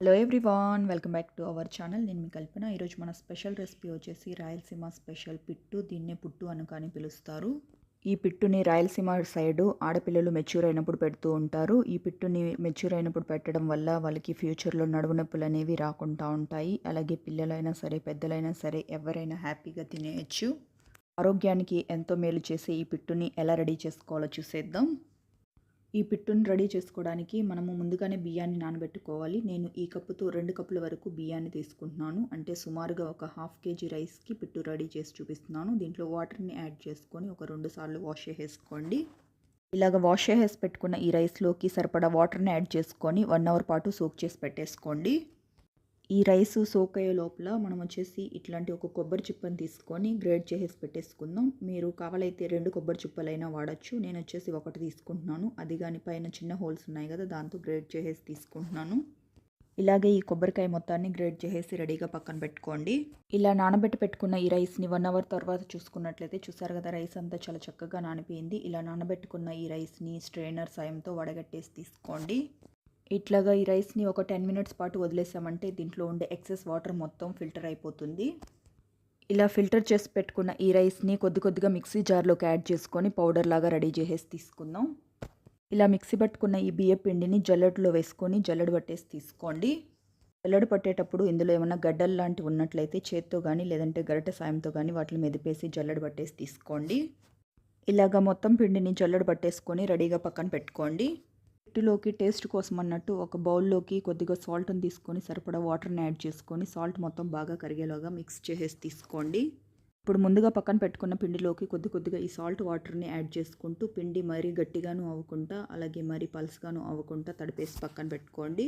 Hello everyone welcome back to our channel నేను మీ కల్పన. ఈరోజు మన స్పెషల్ రెసిపీ వచ్చేసి రాయలసీమ స్పెషల్ పిట్టు. దీన్నే పుట్టు అని కానీ పిలుస్తారు. ఈ పిట్టుని రాయలసీమ సైడు ఆడపిల్లలు మెచ్యూర్ అయినప్పుడు పెడుతూ ఉంటారు. ఈ పిట్టుని మెచ్యూర్ అయినప్పుడు పెట్టడం వల్ల వాళ్ళకి ఫ్యూచర్లో నడువు నొప్పులు అనేవి రాకుండా ఉంటాయి. అలాగే పిల్లలైనా సరే పెద్దలైనా సరే ఎవరైనా హ్యాపీగా తినేయచ్చు. ఆరోగ్యానికి ఎంతో మేలు చేసే ఈ పిట్టుని ఎలా రెడీ చేసుకోవాలో చూసేద్దాం. ఈ పిట్టుని రెడీ చేసుకోవడానికి మనము ముందుగానే బియ్యాన్ని నానబెట్టుకోవాలి. నేను ఈ కప్పుతో రెండు కప్పుల వరకు బియ్యాన్ని తీసుకుంటున్నాను. అంటే సుమారుగా ఒక హాఫ్ కేజీ రైస్కి పిట్టు రెడీ చేసి చూపిస్తున్నాను. దీంట్లో వాటర్ని యాడ్ చేసుకొని ఒక రెండు సార్లు వాష్ చేసేసుకోండి. ఇలాగ వాష్ చేసి పెట్టుకున్న ఈ రైస్లోకి సరిపడా వాటర్ని యాడ్ చేసుకొని వన్ అవర్ పాటు సోక్ చేసి పెట్టేసుకోండి. ఈ రైస్ సోక్ అయ్యే లోపల మనం వచ్చేసి ఇట్లాంటి ఒక కొబ్బరి చిప్పని తీసుకొని గ్రేడ్ చేసేసి పెట్టేసుకుందాం. మీరు కావాలైతే రెండు కొబ్బరి చిప్పలైనా వాడచ్చు. నేను వచ్చేసి ఒకటి తీసుకుంటున్నాను. అది కానీ పైన చిన్న హోల్స్ ఉన్నాయి కదా దాంతో గ్రేడ్ చేసేసి తీసుకుంటున్నాను. ఇలాగే ఈ కొబ్బరికాయ మొత్తాన్ని గ్రేడ్ చేసేసి రెడీగా పక్కన పెట్టుకోండి. ఇలా నానబెట్టి పెట్టుకున్న ఈ రైస్ని వన్ అవర్ తర్వాత చూసుకున్నట్లయితే చూసారు కదా రైస్ అంతా చాలా చక్కగా నానిపోయింది. ఇలా నానబెట్టుకున్న ఈ రైస్ని స్ట్రైనర్ సాయంతో వడగట్టేసి తీసుకోండి. ఇట్లాగా ఈ రైస్ని ఒక టెన్ మినిట్స్ పాటు వదిలేసామంటే దీంట్లో ఉండే ఎక్సెస్ వాటర్ మొత్తం ఫిల్టర్ అయిపోతుంది. ఇలా ఫిల్టర్ చేసి పెట్టుకున్న ఈ రైస్ని కొద్ది కొద్దిగా మిక్సీ జార్లోకి యాడ్ చేసుకొని పౌడర్ లాగా రెడీ చేసేసి తీసుకుందాం. ఇలా మిక్సీ పట్టుకున్న ఈ బియ్య పిండిని జల్లెడలో వేసుకొని జల్లెడ పట్టేసి తీసుకోండి. జల్లెడ పట్టేటప్పుడు ఇందులో ఏమైనా గడ్డలు లాంటివి ఉన్నట్లయితే చేత్తో కానీ లేదంటే గరిటె సాయంతో కానీ వాటిని మెదిపేసి జల్లెడ పట్టేసి తీసుకోండి. ఇలాగ మొత్తం పిండిని జల్లెడ పట్టేసుకొని రెడీగా పక్కన పెట్టుకోండి. పిట్టులోకి టేస్ట్ కోసం అన్నట్టు ఒక బౌల్లోకి కొద్దిగా సాల్ట్ని తీసుకొని సరిపడా వాటర్ని యాడ్ చేసుకొని సాల్ట్ మొత్తం బాగా కరిగేలాగా మిక్స్ చేసేసి తీసుకోండి. ఇప్పుడు ముందుగా పక్కన పెట్టుకున్న పిండిలోకి కొద్ది కొద్దిగా ఈ సాల్ట్ వాటర్ని యాడ్ చేసుకుంటూ పిండి మరీ గట్టిగాను అవ్వకుండా అలాగే మరీ పల్స్గాను అవ్వకుండా తడిపేసి పక్కన పెట్టుకోండి.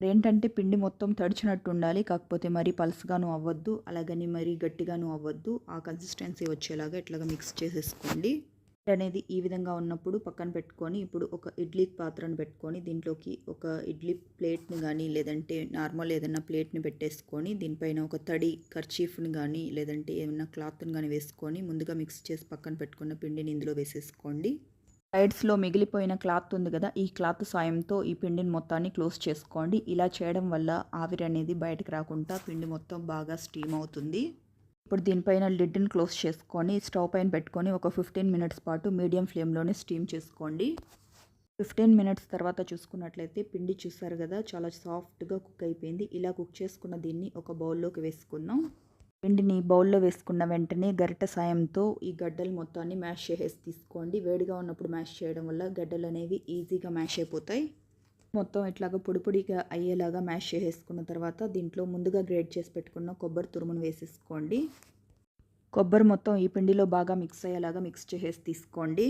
ఏంటంటే పిండి మొత్తం తడిచినట్టు ఉండాలి కాకపోతే మరీ పల్స్గాను అవ్వద్దు అలాగని మరీ గట్టిగాను అవ్వద్దు ఆ కన్సిస్టెన్సీ వచ్చేలాగా ఇట్లాగా మిక్స్ చేసేసుకోండి. అనేది ఈ విధంగా ఉన్నప్పుడు పక్కన పెట్టుకొని ఇప్పుడు ఒక ఇడ్లీ పాత్రను పెట్టుకొని దీంట్లోకి ఒక ఇడ్లీ ప్లేట్ని కానీ లేదంటే నార్మల్ ఏదైనా ప్లేట్ని పెట్టేసుకొని దీనిపైన ఒక తడి కర్చీఫ్ని కానీ లేదంటే ఏమైనా క్లాత్ని కానీ వేసుకొని ముందుగా మిక్స్ చేసి పక్కన పెట్టుకున్న పిండిని ఇందులో వేసేసుకోండి. సైడ్స్లో మిగిలిపోయిన క్లాత్ ఉంది కదా ఈ క్లాత్ సాయంతో ఈ పిండిని మొత్తాన్ని క్లోజ్ చేసుకోండి. ఇలా చేయడం వల్ల ఆవిరి అనేది బయటకు రాకుండా పిండి మొత్తం బాగా స్టీమ్ అవుతుంది. ఇప్పుడు దీనిపైన లిడ్ని క్లోజ్ చేసుకొని స్టవ్ పైన పెట్టుకొని ఒక ఫిఫ్టీన్ మినిట్స్ పాటు మీడియం ఫ్లేమ్లోనే స్టీమ్ చేసుకోండి. ఫిఫ్టీన్ మినిట్స్ తర్వాత చూసుకున్నట్లయితే పిండి చూసారు కదా చాలా సాఫ్ట్గా కుక్ అయిపోయింది. ఇలా కుక్ చేసుకున్న దీన్ని ఒక బౌల్లోకి వేసుకుందాం. పిండిని బౌల్లో వేసుకున్న వెంటనే గరిట సాయంతో ఈ గడ్డలు మొత్తాన్ని మ్యాష్ చేసేసి తీసుకోండి. వేడిగా ఉన్నప్పుడు మ్యాష్ చేయడం వల్ల గడ్డలు అనేవి ఈజీగా మ్యాష్ అయిపోతాయి. మొత్తం ఇట్లాగా పొడిపొడిగా అయ్యేలాగా మ్యాష్ చేసేసుకున్న తర్వాత దీంట్లో ముందుగా గ్రేడ్ చేసి పెట్టుకున్న కొబ్బరి తురుమును వేసేసుకోండి. కొబ్బరి మొత్తం ఈ పిండిలో బాగా మిక్స్ అయ్యేలాగా మిక్స్ చేసేసి తీసుకోండి.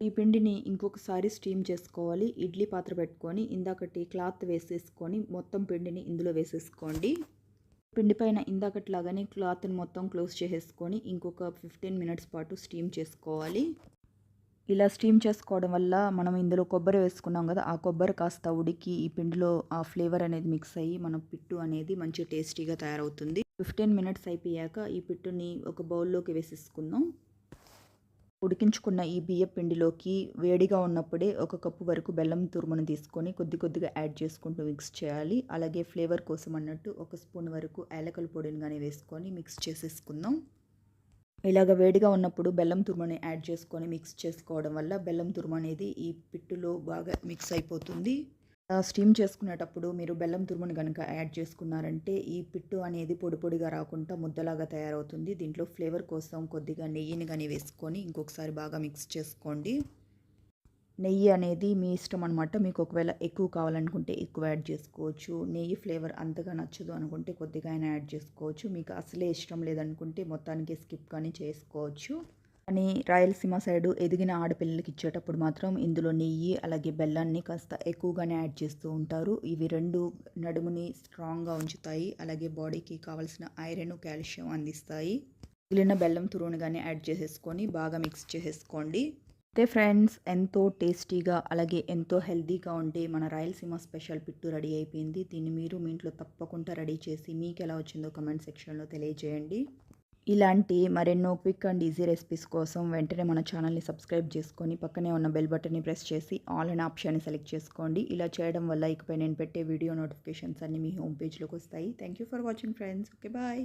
ఈ పిండిని ఇంకొకసారి స్టీమ్ చేసుకోవాలి. ఇడ్లీ పాత్ర పెట్టుకొని ఇందాకటి క్లాత్ వేసేసుకొని మొత్తం పిండిని ఇందులో వేసేసుకోండి. పిండి పైన ఇందాకట్లాగానే క్లాత్ని మొత్తం క్లోజ్ చేసేసుకొని ఇంకొక ఫిఫ్టీన్ మినిట్స్ పాటు స్టీమ్ చేసుకోవాలి. ఇలా స్టీమ్ చేసుకోవడం వల్ల మనం ఇందులో కొబ్బరి వేసుకున్నాం కదా ఆ కొబ్బరి కాస్త ఉడికి ఈ పిండిలో ఆ ఫ్లేవర్ అనేది మిక్స్ అయ్యి మన పిట్టు అనేది మంచి టేస్టీగా తయారవుతుంది. ఫిఫ్టీన్ మినిట్స్ అయిపోయాక ఈ పిట్టుని ఒక బౌల్లోకి వేసేసుకుందాం. ఉడికించుకున్న ఈ బియ్య పిండిలోకి వేడిగా ఉన్నప్పుడే ఒక కప్పు వరకు బెల్లం తురుమును తీసుకొని కొద్ది కొద్దిగా యాడ్ చేసుకుంటూ మిక్స్ చేయాలి. అలాగే ఫ్లేవర్ కోసం అన్నట్టు ఒక స్పూన్ వరకు యాలకల పొడిని కానీ వేసుకొని మిక్స్ చేసేసుకుందాం. ఇలాగ వేడిగా ఉన్నప్పుడు బెల్లం తురుమని యాడ్ చేసుకొని మిక్స్ చేసుకోవడం వల్ల బెల్లం తురుము అనేది ఈ పిట్టులో బాగా మిక్స్ అయిపోతుంది. స్టీమ్ చేసుకునేటప్పుడు మీరు బెల్లం తురుమును కనుక యాడ్ చేసుకున్నారంటే ఈ పిట్టు అనేది పొడి పొడిగా రాకుండా ముద్దలాగా తయారవుతుంది. దీంట్లో ఫ్లేవర్ కోసం కొద్దిగా నెయ్యిని కానీ వేసుకొని ఇంకొకసారి బాగా మిక్స్ చేసుకోండి. నెయ్యి అనేది మీ ఇష్టం అనమాట మీకు ఒకవేళ ఎక్కువ కావాలనుకుంటే ఎక్కువ యాడ్ చేసుకోవచ్చు. నెయ్యి ఫ్లేవర్ అంతగా నచ్చదు అనుకుంటే కొద్దిగా అయినా యాడ్ చేసుకోవచ్చు. మీకు అసలే ఇష్టం లేదనుకుంటే మొత్తానికి స్కిప్ కానీ చేసుకోవచ్చు. కానీ రాయలసీమ సైడు ఎదిగిన ఆడపిల్లలకి ఇచ్చేటప్పుడు మాత్రం ఇందులో నెయ్యి అలాగే బెల్లాన్ని కాస్త ఎక్కువగానే యాడ్ చేస్తూ ఉంటారు. ఇవి రెండు నడుముని స్ట్రాంగ్గా ఉంచుతాయి. అలాగే బాడీకి కావాల్సిన ఐరన్ కాల్షియం అందిస్తాయి. మిగిలిన బెల్లం తురువును కానీ యాడ్ చేసేసుకొని బాగా మిక్స్ చేసేసుకోండి. అయితే ఫ్రెండ్స్ ఎంతో టేస్టీగా అలాగే ఎంతో హెల్తీగా ఉంటే మన రాయలసీమ స్పెషల్ పిట్టు రెడీ అయిపోయింది. దీన్ని మీరు మీ ఇంట్లో తప్పకుండా రెడీ చేసి మీకు ఎలా వచ్చిందో కమెంట్ సెక్షన్లో తెలియజేయండి. ఇలాంటి మరెన్నో క్విక్ అండ్ ఈజీ రెసిపీస్ కోసం వెంటనే మన ఛానల్ని సబ్స్క్రైబ్ చేసుకొని పక్కనే ఉన్న బెల్ బటన్ని ప్రెస్ చేసి ఆల్ అనే ఆప్షన్ని సెలెక్ట్ చేసుకోండి. ఇలా చేయడం వల్ల ఇకపై నేను పెట్టే వీడియో నోటిఫికేషన్స్ అన్నీ మీ హోమ్ పేజ్లోకి వస్తాయి. Thank you for watching friends. Okay bye.